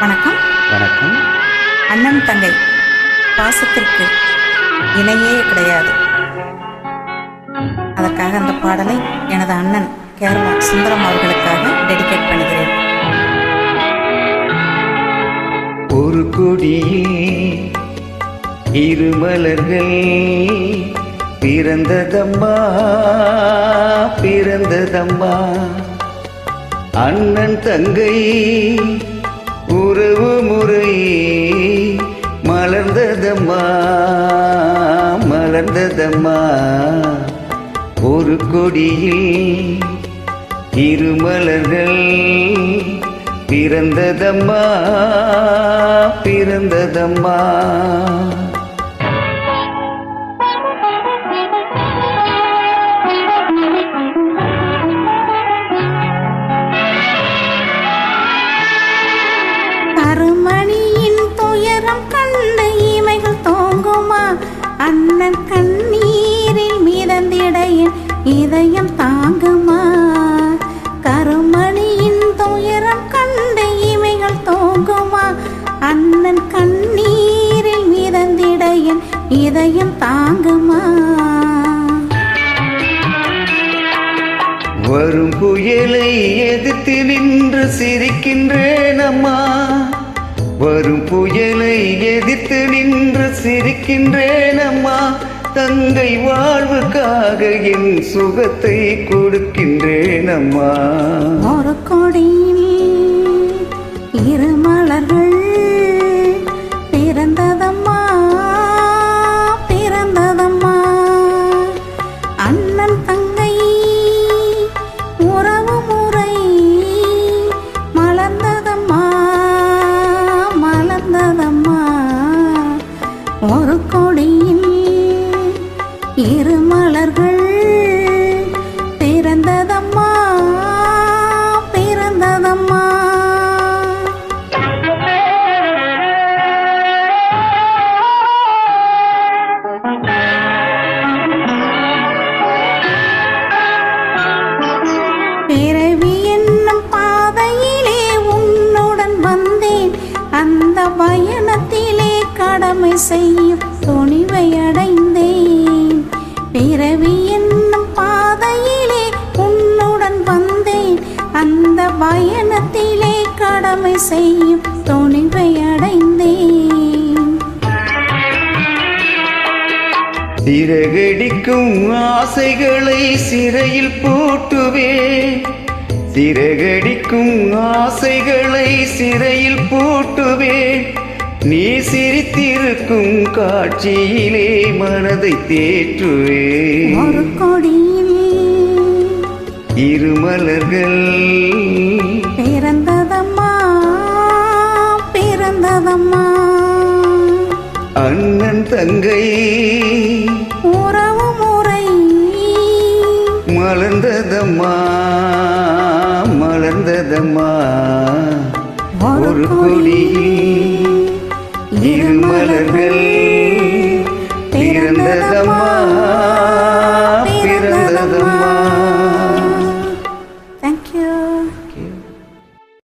வணக்கம். வணக்கம். அண்ணன் தங்கை பாசத்திற்கு இணையே கிடையாது. அதற்காக அந்த பாடலை எனது அண்ணன் கேரளா சுந்தரம் அவர்களுக்காக டெடிகேட் பண்ணுகிறேன். ஒரு கொடியில் இரு மலர்கள் பிறந்ததம்மா பிறந்ததம்மா. அண்ணன் தங்கை உறவு முறை மலர்ந்ததம்மா மலர்ந்ததம்மா. ஒரு கொடியில் திருமலர்கள் பிறந்ததம்மா பிறந்ததம்மா. இதயம் தாங்குமா? கருமணியின் துயரம் கண்டு இமைகள் தோங்குமா? அண்ணன் கண்ணீரில் மிதந்திட என் இதயம் தாங்குமா? வரும் புயலை எதிர்த்து நின்று சிரிக்கின்றேன் அம்மா. வரும் புயலை எதிர்த்து நின்று சிரிக்கின்றேன் அம்மா. தங்கை வாழ்வு உனக்காக என் சுகத்தை கொடுக்கின்றேன் அம்மா ஒரு கொடியில் இரு மலர்கள் பிறந்ததம்மா பிறந்ததம்மா. அண்ணன் தங்கை உறவு முறை மலர்ந்ததம்மா மலர்ந்ததம்மா. ஒரு கொடியில் இரு கடமை செய்யும் துணிவை அடைந்தேன். பிறவி என்னும் பாதையிலே உன்னுடன் வந்தேன். அந்த பயணத்திலே கடமை செய்யும் துணிவை அடைந்தேன். சிறகடிக்கும் ஆசைகளை சிறையில் பூட்டுவே சிறகடிக்கும் ஆசைகளை சிறையில் பூட்டுவே நீ சிரித்திருக்கும் காட்சியிலே மனதை தேற்றுவே. இருமலர்கள் பிறந்ததம்மா பிறந்ததம்மா. அண்ணன் தங்கை உறவு முறை மலர்ந்ததம்மா மலர்ந்ததம்மா. ஒரு ஒரு கொடியில் இருமலர்கள்